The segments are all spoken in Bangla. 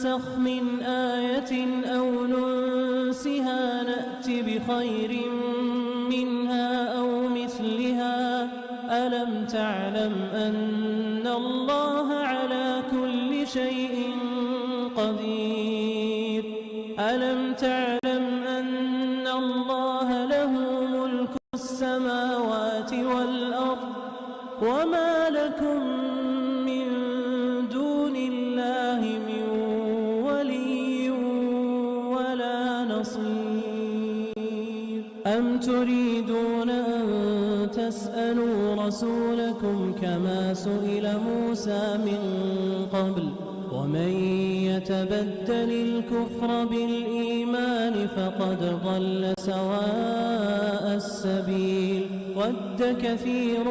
ننسخ من آية أو ننسها نأت بخير منها أو مثلها. ألم تعلم أن الله على كل شيء قدير؟ ألم تعلم تريدون أن تسألوا رسولكم كما سئل موسى من قبل ومن يتبدل الكفر بالإيمان فقد ضل سواء السبيل ود كثير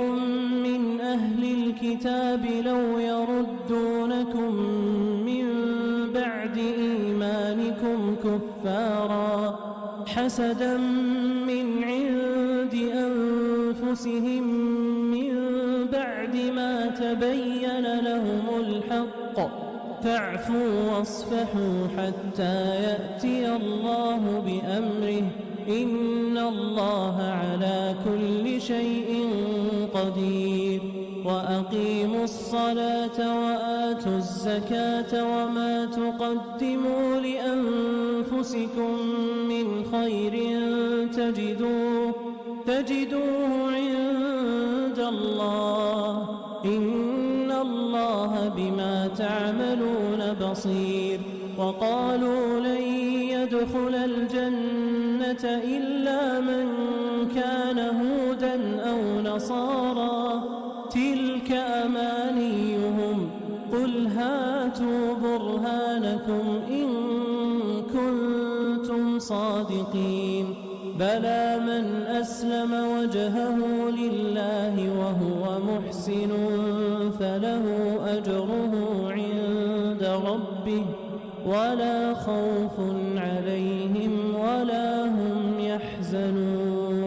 من أهل الكتاب لو يردونكم من بعد إيمانكم كفارا حسدا من بعد ما تبين لهم الحق فاعفوا واصفحوا حتى يأتي الله بأمره. إن الله على كل شيء قدير. وأقيموا الصلاة وآتوا الزكاة وما تقدموا لأنفسكم من خير تجدوه تجدوه الله. إن الله بما تعملون بصير. وقالوا لن يدخل الجنة إلا من كان بلى من أسلم وجهه لله وهو محسن فله أجره عند ربه ولا خوف عليهم ولا هم يحزنون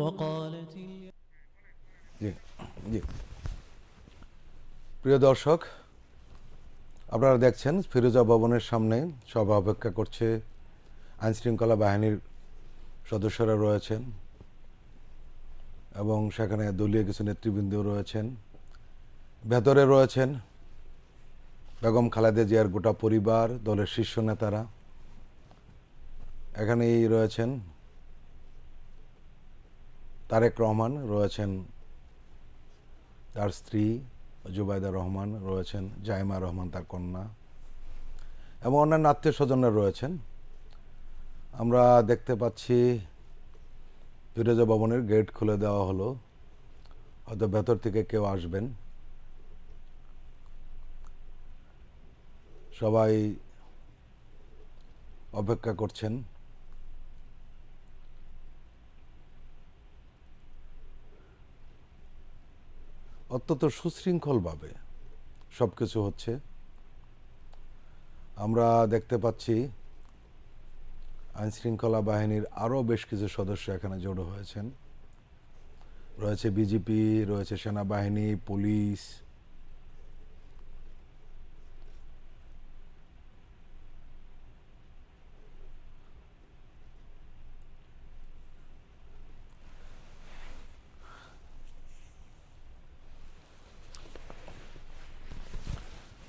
وقالت اليهود জি জি প্রিয় দর্শক আপনারা দেখছেন ফিরোজা ভবনের সামনে সভা অপেক্ষা করছে আইনশৃঙ্খলা বাহিনীর সদস্যরা রয়েছেন এবং সেখানে দলীয় কিছু নেতৃবৃন্দও রয়েছেন। ভেতরে রয়েছেন বেগম খালেদা জিয়ার গোটা পরিবার, দলের শীর্ষ নেতারা। এখানেই রয়েছেন তারেক রহমান, রয়েছেন তার স্ত্রী জুবাইদা রহমান, রয়েছেন জাইমা রহমান তার কন্যা এবং অন্যান্য আত্মীয় স্বজনরা রয়েছেন। আমরা দেখতে পাচ্ছি ফিরোজা ভবনের গেট খুলে দেওয়া হলো। হয়তো ভেতর থেকে কেউ আসবেন। সবাই অপেক্ষা করছেন। অত্যন্ত সুশৃঙ্খলভাবে সব কিছু হচ্ছে। আমরা দেখতে পাচ্ছি আইনশৃঙ্খলা বাহিনীর আরও বেশ কিছু সদস্য এখানে জড়ো হয়েছেন। রয়েছে বিজেপি, রয়েছে সেনাবাহিনী, পুলিশ।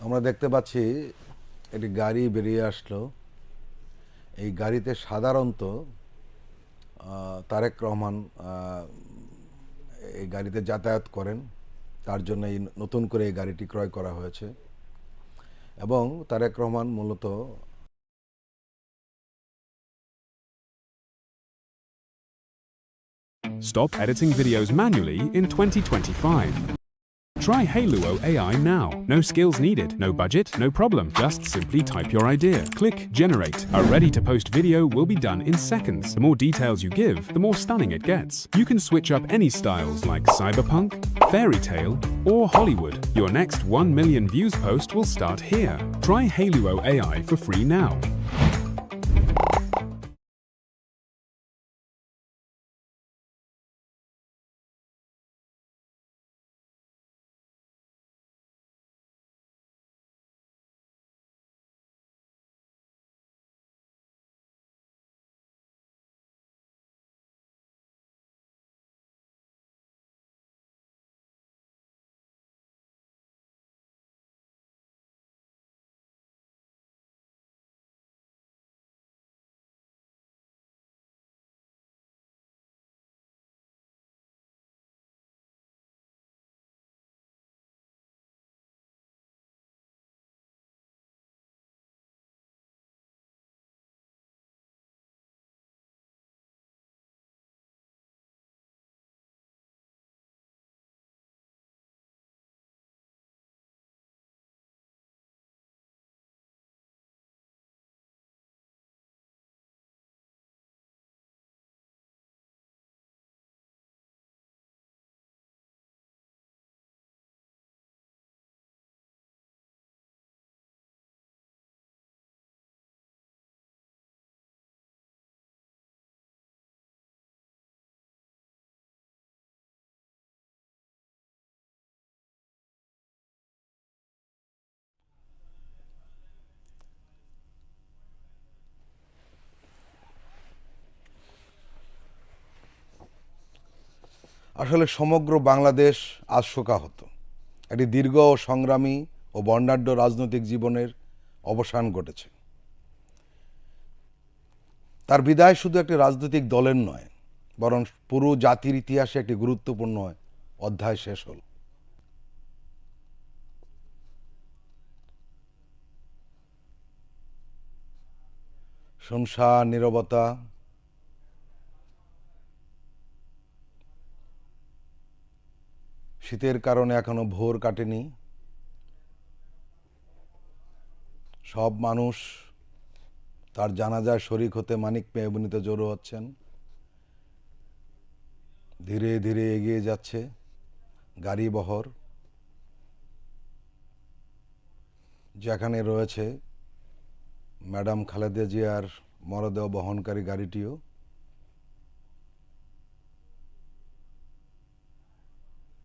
আমরা দেখতে পাচ্ছি, একটি গাড়ি বেরিয়ে আসলো। এই গাড়িতে সাধারণত তারেক রহমান এই গাড়িতে যাতায়াত করেন তার জন্য এই নতুন করে এই গাড়িটি ক্রয় করা হয়েছে এবং তারেক রহমান মূলত Stop editing videos manually in 2025. Try Haluo AI now. No skills needed, no budget, no problem. Just simply type your idea. Click generate. A ready to post video will be done in seconds. The more details you give, the more stunning it gets. You can switch up any styles like cyberpunk, fairy tale, or Hollywood. Your next 1 million views post will start here. Try Haluo AI for free now. আসলে সমগ্র বাংলাদেশ আজ শোকাহত। একটি দীর্ঘ ও সংগ্রামী ও বর্ণাঢ্য রাজনৈতিক জীবনের অবসান ঘটেছে। তার বিদায় শুধু একটি রাজনৈতিক দলের নয়, বরং পুরো জাতির ইতিহাসে একটি গুরুত্বপূর্ণ অধ্যায় শেষ হল। শুনশান, নীরবতা শীতের কারণে এখনও ভোর কাটেনি। সব মানুষ তার জানাজায় শরিক হতে মানিক মেহবুনিতে জড়ো হচ্ছেন। ধীরে ধীরে এগিয়ে যাচ্ছে গাড়ি বহর, যেখানে রয়েছে ম্যাডাম খালেদা জিয়ার মরদেহ বহনকারী গাড়িটিও।